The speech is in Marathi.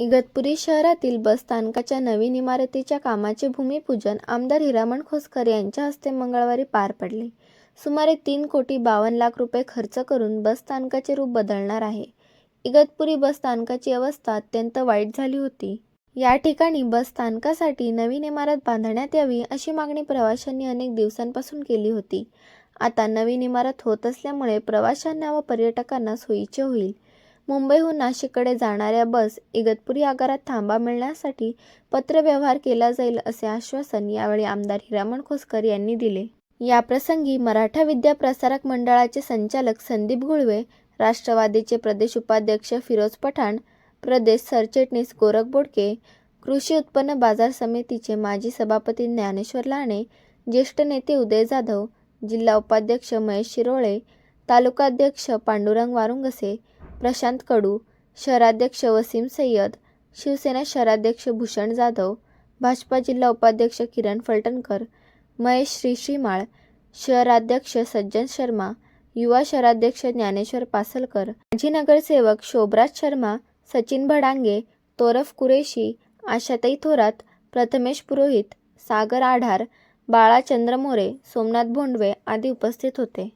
इगतपुरी शहरातील बसस्थानकाच्या नवीन इमारतीच्या कामाचे भूमिपूजन आमदार हिरामण खोसकर यांच्या हस्ते मंगळवारी पार पडले. सुमारे तीन कोटी बावन्न लाख रुपये खर्च करून बसस्थानकाचे रूप बदलणार आहे. इगतपुरी बसस्थानकाची अवस्था अत्यंत वाईट झाली होती. या ठिकाणी बसस्थानकासाठी नवीन इमारत बांधण्यात यावी अशी मागणी प्रवाशांनी अनेक दिवसांपासून केली होती. आता नवीन इमारत होत असल्यामुळे प्रवाशांना व पर्यटकांना सोयीचे होईल. मुंबईहून नाशिककडे जाणाऱ्या बस इगतपुरी आगारात थांबा मिळण्यासाठी पत्रव्यवहार केला जाईल असे आश्वासन यावेळी आमदार हिरामण खोसकर यांनी दिले. याप्रसंगी मराठा विद्या प्रसारक मंडळाचे संचालक संदीप गुळवे राष्ट्रवादीचे प्रदेश उपाध्यक्ष फिरोज पठाण प्रदेश सरचिटणीस गोरख बोडके कृषी उत्पन्न बाजार समितीचे माजी सभापती ज्ञानेश्वर लाणे ज्येष्ठ नेते उदय जाधव जिल्हा उपाध्यक्ष महेश शिरोळे तालुकाध्यक्ष पांडुरंग वारुंगसे प्रशांत कडू शहराध्यक्ष वसीम सय्यद शिवसेना शहराध्यक्ष भूषण जाधव भाजपा जिल्हा उपाध्यक्ष किरण फलटणकर महेश श्री श्रीमाळ शहराध्यक्ष सज्जन शर्मा युवा शहराध्यक्ष ज्ञानेश्वर पासलकर माजी नगरसेवक शोभराज शर्मा सचिन भडांगे तोरफ कुरेशी आशाताई थोरात प्रथमेश पुरोहित सागर आढार बाळा चंद्रमोरे सोमनाथ भोंडवे आदी उपस्थित होते.